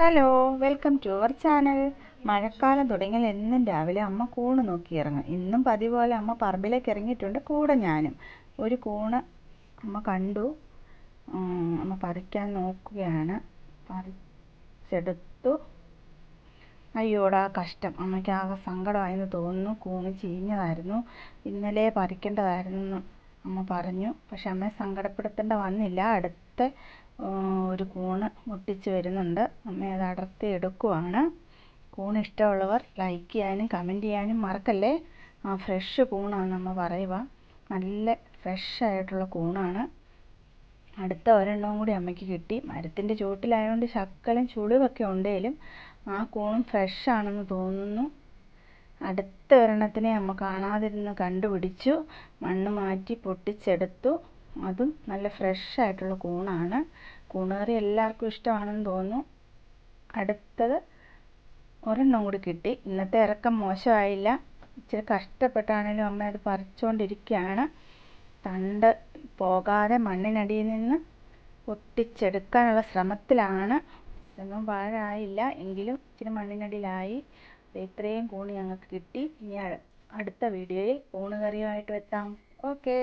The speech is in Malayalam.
Hello welcome to our channel. മഴക്കാലം തുടങ്ങിയാൽ എന്നും രാവിലെ അമ്മ കൂണ് നോക്കി ഇറങ്ങും. ഇന്നും പതിപോലെ പോലെ അമ്മ പറമ്പിലേക്ക് ഇറങ്ങിയിട്ടുണ്ട് കൂടെ ഞാനും. ഒരു കൂണ് അമ്മ കണ്ടു. അമ്മ പറിക്കാൻ നോക്കുകയാണ്. പറിച്ചെടുത്തു. അയ്യോടാ കഷ്ടം. അമ്മയ്ക്ക് ആകെ സങ്കടമായെന്ന് തോന്നുന്നു. കൂണ് ചീഞ്ഞതായിരുന്നു. ഇന്നലെ പറിക്കേണ്ടതായിരുന്നു അമ്മ പറഞ്ഞു. പക്ഷെ അമ്മയെ സങ്കടപ്പെടുത്തേണ്ട വന്നില്ല. അടുത്ത ഒരു കൂണ് മുട്ടിച്ച് വരുന്നുണ്ട്. അമ്മ അത് അടർത്തി എടുക്കുവാണ്. കൂണ് ഇഷ്ടമുള്ളവർ ലൈക്ക് ചെയ്യാനും കമന്റ് ചെയ്യാനും മറക്കല്ലേ? ആ ഫ്രഷ് കൂണാണ് അമ്മ പറയുക. നല്ല ഫ്രഷ് ആയിട്ടുള്ള കൂണാണ്. അടുത്ത ഒരെണ്ണവും കൂടി അമ്മയ്ക്ക് കിട്ടി. മരത്തിന്റെ ചുവട്ടിലായതുകൊണ്ട് ശക്കലും ചുളിവൊക്കെ ഉണ്ടെങ്കിലും ആ കൂണും ഫ്രഷ് ആണെന്ന് തോന്നുന്നു. അടുത്ത ഒരെണ്ണത്തിനെ അമ്മ കാണാതിരുന്ന് കണ്ടുപിടിച്ചു. മണ്ണ് മാറ്റി പൊട്ടിച്ചെടുത്തു. അതും നല്ല ഫ്രഷ് ആയിട്ടുള്ള കൂണാണ്. കൂണുകറി എല്ലാവർക്കും ഇഷ്ടമാണെന്ന് തോന്നുന്നു. അടുത്തത് ഒരെണ്ണം കൂടി കിട്ടി. ഇന്നത്തെ ഇറക്കം മോശമായില്ല. ഇച്ചിരി കഷ്ടപ്പെട്ടാണേലും അമ്മ അത് പറിച്ചുകൊണ്ടിരിക്കുകയാണ് തണ്ട് പോകാതെ മണ്ണിനടിയിൽ നിന്ന് പൊട്ടിച്ചെടുക്കാനുള്ള ശ്രമത്തിലാണ്. ഒന്നും പാഴായില്ല. എങ്കിലും ഇച്ചിരി മണ്ണിനടിയിലായി. ഇത്രയും കൂണ് ഞങ്ങൾക്ക് കിട്ടി. ഇനി അടുത്ത വീഡിയോയിൽ കൂണ് കറിയുമായിട്ട് എത്താം. ഓക്കേ.